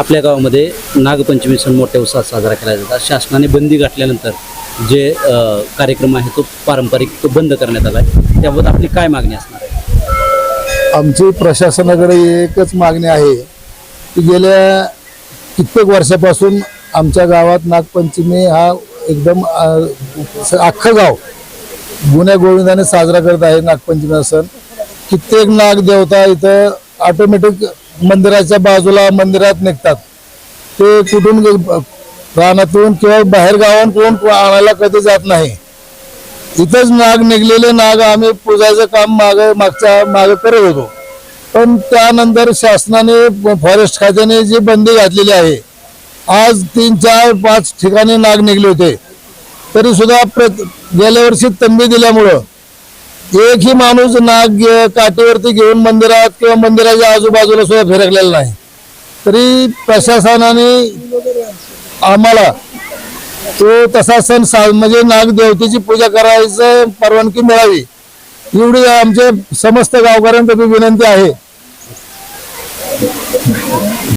आपल्या गावामध्ये नागपंचमी सण मोठ्या उत्साहात साजरा केला जातात शासनाने बंदी घातल्यानंतर जे कार्यक्रम आहे तो पारंपरिक तो बंद करण्यात आला आहे. त्याबाबत आपली काय मागणी असणार आहे? आमची प्रशासनाकडे एकच मागणी आहे की गेल्या कित्येक वर्षापासून आमच्या गावात नागपंचमी हा एकदम अख्खं गाव गुन्ह्या गोविंदाने साजरा करत आहे नागपंचमीचा सण. कित्येक नाग देवता इथं ऑटोमॅटिक मंदिराच्या बाजूला मंदिरात निघतात. ते कुठून रानातून किंवा बाहेर गावांकडून आणायला कधी जात नाही. इथंच नाग निघलेले नाग आम्ही पूजाचं काम माग मागच्या मागे करत होतो. पण त्यानंतर शासनाने फॉरेस्ट खात्याने जी बंदी घातलेली आहे आज तीन चार पाच ठिकाणी नाग निघले होते. तरी सुद्धा प्रत गेल्या वर्षी तंबी दिल्यामुळं एकही माणूस नाग काठीवरती घेऊन मंदिरात किंवा मंदिराच्या आजूबाजूला सुद्धा फिरकलेला नाही. तरी प्रशासनाने आम्हाला तो तसा सण सा म्हणजे नाग देवतेची पूजा करायचं परवानगी मिळावी एवढी आमच्या समस्त गावकऱ्यांसाठी विनंती आहे.